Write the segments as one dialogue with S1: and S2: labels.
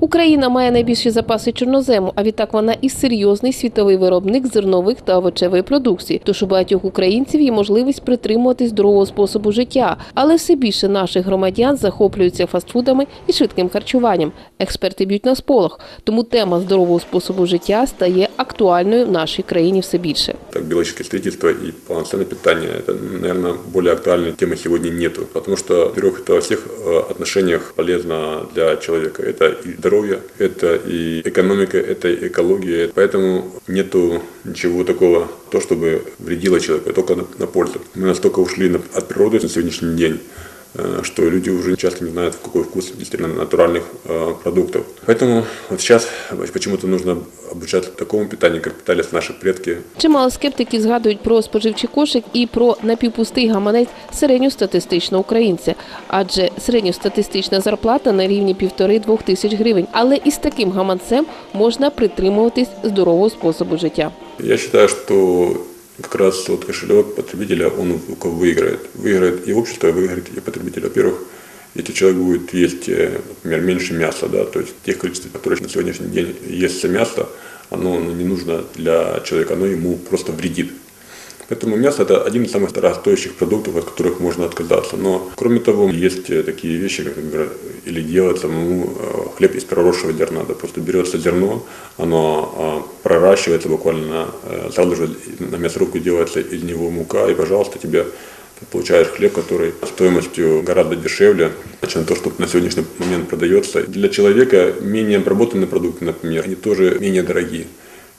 S1: Україна має найбільші запаси чорнозему, а відтак вона і серйозний світовий виробник зернових та овочевої продукції. Тож у багатьох українців є можливість притримуватись здорового способу життя, але все більше наших громадян захоплюються фастфудами і швидким харчуванням. Експерти б'ють на сполох, тому тема здорового способу життя стає актуальною в нашій країні все більше.
S2: Так, биологическое строительство и полноценное питание – это, наверное, более актуальной темы сегодня нету. Потому что, во-первых, это во всех э, отношениях полезно для человека. Это и здоровье, это и экономика, это и экология. Поэтому нету ничего такого, то, чтобы вредило человеку, только на, на пользу. Мы настолько ушли на- от природы на сегодняшний день, э, что люди уже часто не знают, в какой вкус действительно натуральных э, продуктов. Поэтому вот сейчас почему-то нужно обучаться такому питанию, как питались наши предки,
S1: Чимало скептиків згадують про споживчий кошик і про напівпустий гаманець середньостатистичного українця, адже середньостатистична зарплата на рівні півтори-двох тисяч гривень. Але із таким гаманцем можна притримуватись здорового способу життя.
S2: Я считаю, что как раз вот кошелек потребителя, он выиграет. Выиграет и общество, выиграет и потребитель. Во-первых, если человек будет есть, э, например, меньше мяса, да, то есть тех количеств, которые на сегодняшний день есть мясо, оно не нужно для человека, оно ему просто вредит. Поэтому мясо это один из самых дорогостоящих продуктов, от которых можно отказаться. Но кроме того, есть э, такие вещи, как, например, или делать самому э, хлеб из проросшего зерна. Да, просто берется зерно, оно э, проращивается буквально, э, сразу же на мясорубку делается из него мука, и, пожалуйста, тебе ты получаешь хлеб, который стоимостью гораздо дешевле, чем то, что на сегодняшний момент продается. Для человека менее обработанные продукты, например, они тоже менее дорогие.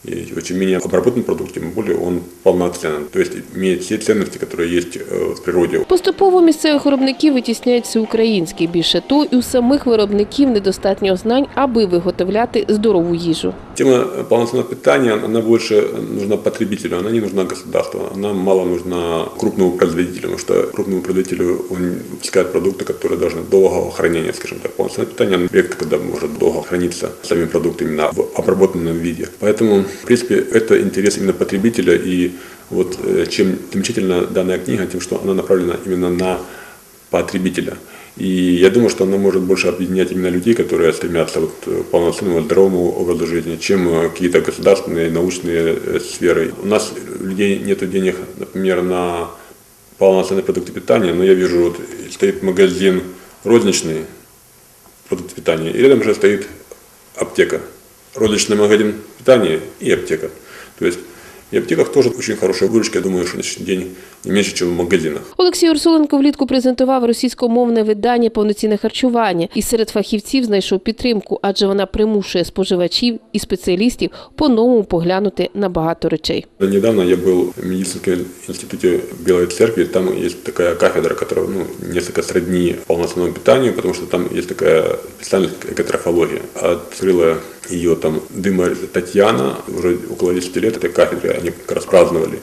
S2: И чем менее обработанный продукт, тем более он полноценен. То есть имеет все ценности, которые есть э, в природе.
S1: Поступово місцевих виробників витісняють всеукраїнські. Більше того, і у самих виробників недостатньо знань, аби виготовляти здорову їжу.
S2: Тема полноценного питания, она больше нужна потребителю, она не нужна государству, она мало нужна крупному производителю, потому что крупному производителю он выпускает продукты, которые должны долгого хранения, скажем так. Полноценное питание оно редко когда может долго храниться сами продукты именно в обработанном виде. Поэтому, в принципе, это интерес именно потребителя и вот э, чем замечательна данная книга, тем, что она направлена именно на потребителя. И я думаю, что она может больше объединять именно людей, которые стремятся вот к полноценному здоровому образу жизни, чем э, какие-то государственные, научные э, сферы. У нас людей нет денег, например, на полноценные продукты питания, но я вижу, вот стоит магазин розничный продукты питания, и рядом же стоит аптека. Розничный магазин питания и аптека. То есть и в аптеках тоже очень хорошая выручка, я думаю, что на сегодняшний день не меньше, чем в магазинах.
S1: Олексій Урсуленко влітку презентував російськомовне видання повноцінне харчування і серед фахівців знайшов підтримку, адже вона примушує споживачів і спеціалістів по-новому поглянути на багато речей.
S2: Недавно я был в медицинском институте Белой Церкви, там есть такая кафедра, которая ну, несколько сродни полноценному питанию, потому что там есть такая специальность, как экотрофология. Открыла ее там Дыма Татьяна, уже около 10 лет этой кафедры, они как раз праздновали.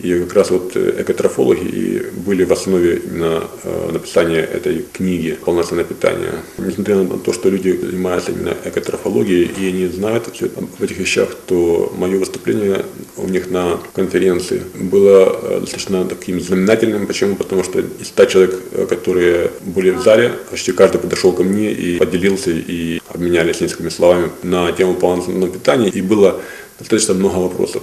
S2: И как раз вот э, экотрофологи и были в основе именно э, написания этой книги «Полноценное питание». Несмотря на то, что люди занимаются именно экотрофологией и они знают все об этих вещах, то мое выступление у них на конференции было э, достаточно таким знаменательным. Почему? Потому что из 100 человек, э, которые были в зале, почти каждый подошел ко мне и поделился и обменялись несколькими словами на тему полноценного питания. И было достаточно много вопросов.